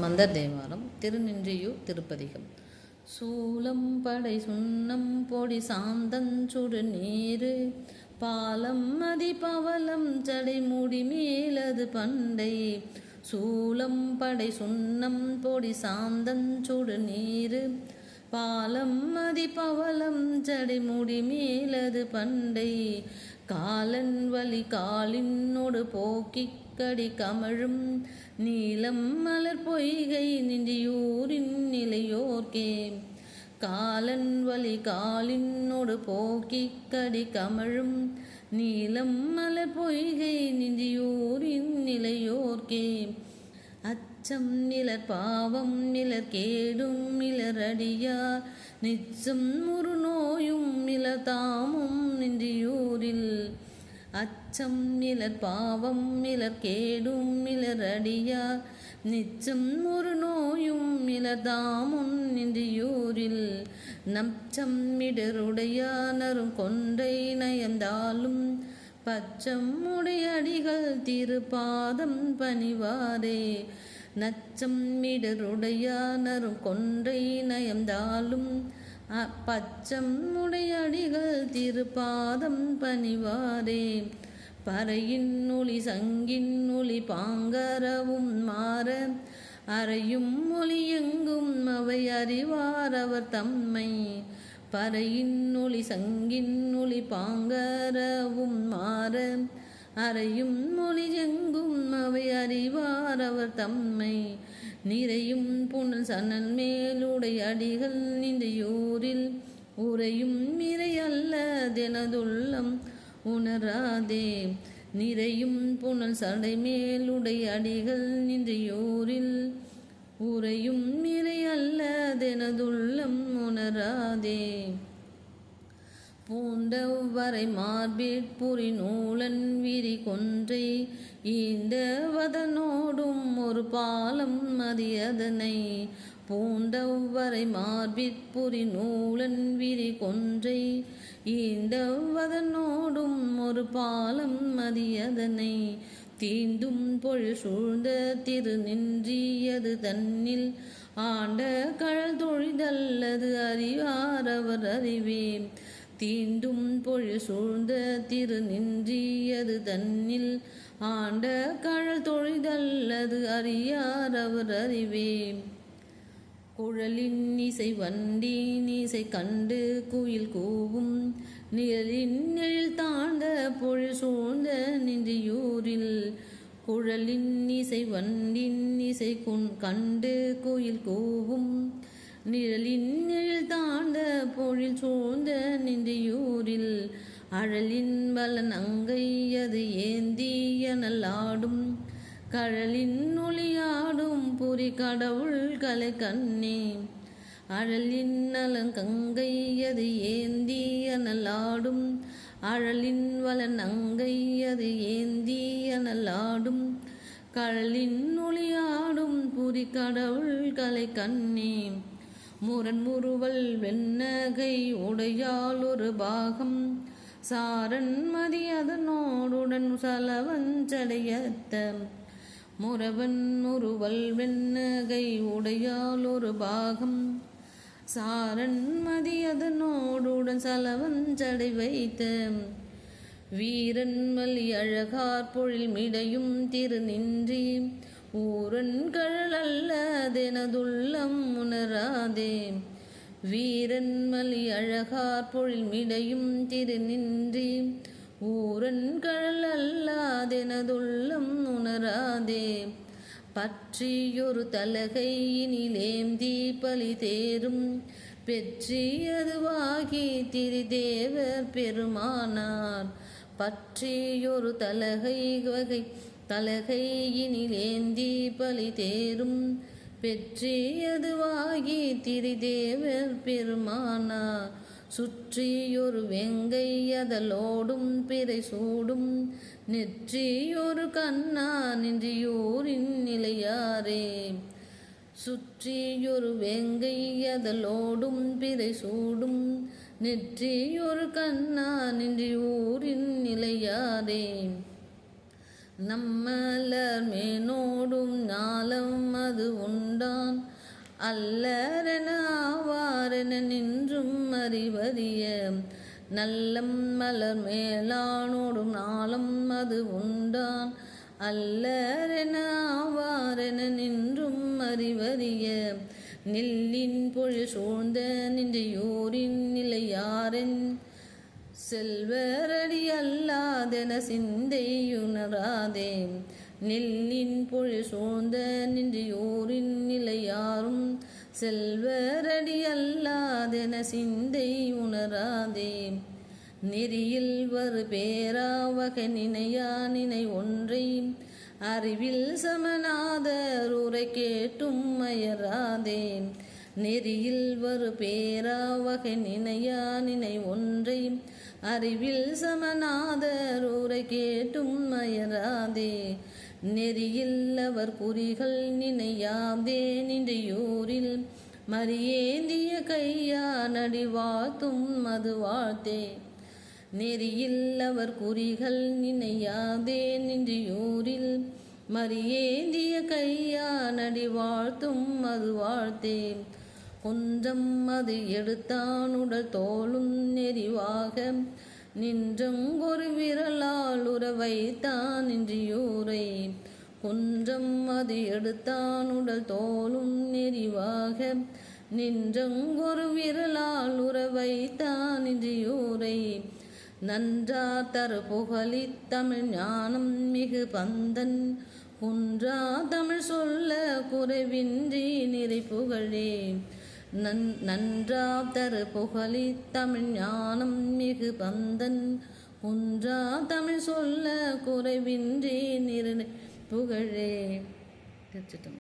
மந்தர் தேவாரம் திருநின்றியூர் திருப்பதிகம். சூலம் படை சுண்ணம் பொடி சாந்தஞ்சுடு நீரு பாலம் மதி பவலம் ஜடை முடி மேலது பண்டை. சூலம் படை சுண்ணம் பொடி சாந்தஞ்சுடு நீரு பாலம் மதி பவலம் ஜடை முடி மேலது பண்டை. காலன் வலி காலினோடு போக்கிக்கடி கமழும் நீலம் மலர் பொய்கை நின்றியூரின் நிலையோர்க்கே. காலன் வலி காலினோடு போக்கிக்கடி கமழும் நீலம் மலர் பொய்கை நின்றியூரின் நிலையோர்க்கே. அச்சம் நிலர் பாவம் நிலர் கேடும் நிலர் அடியார். நிச்சம் ஒரு நோயும் நிலர் தாமும் நின்றியூரில் அச்சம் நிலர் பாவம் நிலர் கேடும் நிலர் நிலரடியார் நிச்சம் ஒரு நோயும் நிலர் தாமும் நின்றியூரில். நச்சம் இடருடையானரும் கொன்றை நயந்தாலும். பச்சம் உடையடிகள் திருப்பாதம் பணிவாரே. நச்சம் இடருடையானரும் கொன்றை நயந்தாலும். பச்சம் உடையடிகள் திருப்பாதம் பணிவாரே. பறையின் ஒளி சங்கின் ஒளி பாங்கரவும் மாற. அறையும் ஒளி எங்கும் அவை அறிவார் அவர் தம்மை. பறையின் ஒளி சங்கின் ஒளி பாங்கரவும் மாற. அறையும் மொழி எங்கும் அவை அறிவார் அவர் தம்மை. சனல் மேலுடை அடிகள் நின்றையோரில் உரையும் மிரை அல்லதெனதுள்ளம் உணராதே. நிறையும் புனல் சடை மேலுடை அடிகள் நின்றையோரில் உரையும் மிரை அல்லதெனதுள்ளம் உணராதே. பூண்டவரை மார்பிற்புரி நூலன் விரி கொன்றை ஈந்தவதனோடும் ஒரு பாலம் மதியதனை. பூண்டவரை மார்பிற்புரி நூலன் விரி கொன்றை ஈந்தவதனோடும் ஒரு பாலம் மதியதனை. தீண்டும் பொழு சூழ்ந்த திரு நின்றியது தன்னில் ஆண்ட கழல் தொழிதல்லது அறிவார் அவர் அறிவே தீண்டும் பொழு சூழ்ந்த திரு நின்றியது தன்னில். ஆண்ட கழல் தொழிதல்லது அறியார் அவர் அறிவே. குழலின் இசை வண்டி நீசை கண்டு குயில் கூவும். நிழலின் நிழல் தாழ்ந்த பொழு சூழ்ந்த நின்றியூரில். குழலின் இசை வண்டின் இசை குன் கண்டு குயில் கூவும். நிழலின் நிழல் அழலின் வலன் அங்கையது ஏந்திய நல்லாடும். கழலின் ஒளியாடும் புரி கடவுள் கலை கண்ணே. அழலின் நலன் கங்கையது ஏந்திய நல்லாடும். அழலின் வலன் அங்கையது ஏந்திய நல்லாடும். கழலின் ஒளியாடும் புரி கடவுள் கலை கண்ணே. முரண் முறுவல் வெண்ணகை உடையால் ஒரு பாகம். சாரன் மதி அதனோடுடன் சலவஞ்சடையத்த முறவன் ஒருவல் வெண்ணகை உடையால் ஒரு பாகம். சாரன் மதி அதனோடுடன் சலவஞ்சடை வைத்த வீரன் வலி அழகார் பொழில் மிடையும் திரு நின்றி ஊரன் கழல் அல்லதெனதுள்ளம் உணராதே. வீரன் மலி அழகார் பொழில் மிடையும் திரு நின்றி ஊரன் கழல் அல்லாதெனதுள்ளம் உணராதே. பற்றியொரு தலகை இனிலேந்தி பலி தேரும் பெற்றியதுவாகி திரிதேவர் பெருமானார். பற்றியொரு தலகை வகை தலகையினிலேந்தி பலி தேரும் பெற்றியதுவாகி திரிதேவர் பெருமானா. சுற்றியொரு வெங்கை அதலோடும் பிறை சூடும். நெற்றியொரு கண்ணா நின்றியூரின் நிலையாரே. சுற்றியொரு வெங்கை அதலோடும் பிறை சூடும். நெற்றியொரு கண்ணா நின்றியூரின் நிலையாரே. நம்மலர் மேனோடும் நாளம் அது உண்டான் அல்லரென ஆவாரென நின்றும் அறிவறிய நல்லம் மலர் மேலானோடும் நாளம் அது உண்டான் அல்லரென ஆவாரென நின்றும் அறிவறிய நெல்லின் பொழு சூழ்ந்த நின்ற யோரின் நிலையாரென். செல்வரடி அல்லாதென சிந்தையுணராதே நெல்லின் பொழு சூழ்ந்த நின்றையோரின் நிலையாரும் செல்வரடி அல்லாதென சிந்தை உணராதே நெறியில் வரு பேராவகை நினையா நினை ஒன்றை. அறிவில் சமநாதர் உரை கேட்டும் மயராதே. நெறியில் வரு பேராவகை நினையா நினை ஒன்றை. அறிவில் சமநாதர் உரை கேட்டும் மயராதே. நெறியில்லவர் குறிகள் நினையாதே. நின்றையூரில் மரியேந்திய கையா நடி வாழ்த்தும் மது வாழ்த்தே நெறியில்லவர் குறிகள் நினையாதே. நின்றியூரில் மரியேந்திய கையா நடி வாழ்த்தும் மது வாழ்த்தே குன்றம் அது எடுத்தானுடல் தோளும் நெறிவாக. நின்றங்கொரு விரலால் உறவைத்தான் நின்றியூரை குன்றம் அது எடுத்தானுடல் தோளும் நெறிவாக. நின்றங்கொரு விரலால் உறவைத்தான் நின்றியூரை நன்றா தரு புகழி தமிழ் ஞானம் மிகு பந்தன். குன்றா தமிழ் சொல்ல குறைவின்றி நிறை புகழே. நன் நன்றா தரு புகழி தமிழ் ஞானம் மிகு பந்தன். ஒன்றா தமிழ் சொல்ல குறைவின்றி நிறு புகழே. திருச்சிட்டம்